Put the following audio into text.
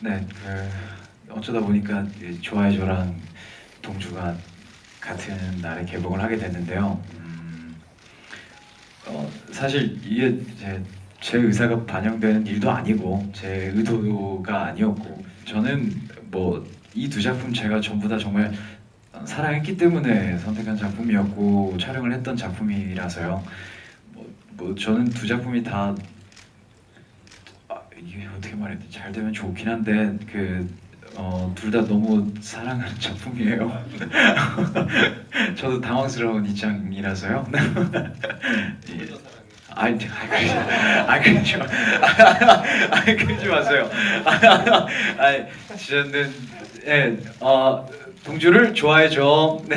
네, 그 어쩌다 보니까 이 좋아해줘랑 동주가 같은 날에 개봉을 하게 됐는데요. 음, 어, 사실 이게 제, 제 의사가 반영되는 일도 아니고 제 의도가 아니었고 저는 뭐 이 두 작품 제가 전부 다 정말 사랑했기 때문에 선택한 작품이었고 촬영을 했던 작품이라서요. 뭐, 뭐 저는 두 작품이 다 아, 이게 어떻게 말해야 돼? 잘 되면 좋긴 한데 그 어, 둘 다 너무 사랑하는 작품이에요. 저도 당황스러운 입장이라서요. 예. 아니, 아니, 그러지, 아니, 그러지 마, 아니, 그러지 마세요. 아니, 저는 예, 어, 동주를 좋아해줘. 네.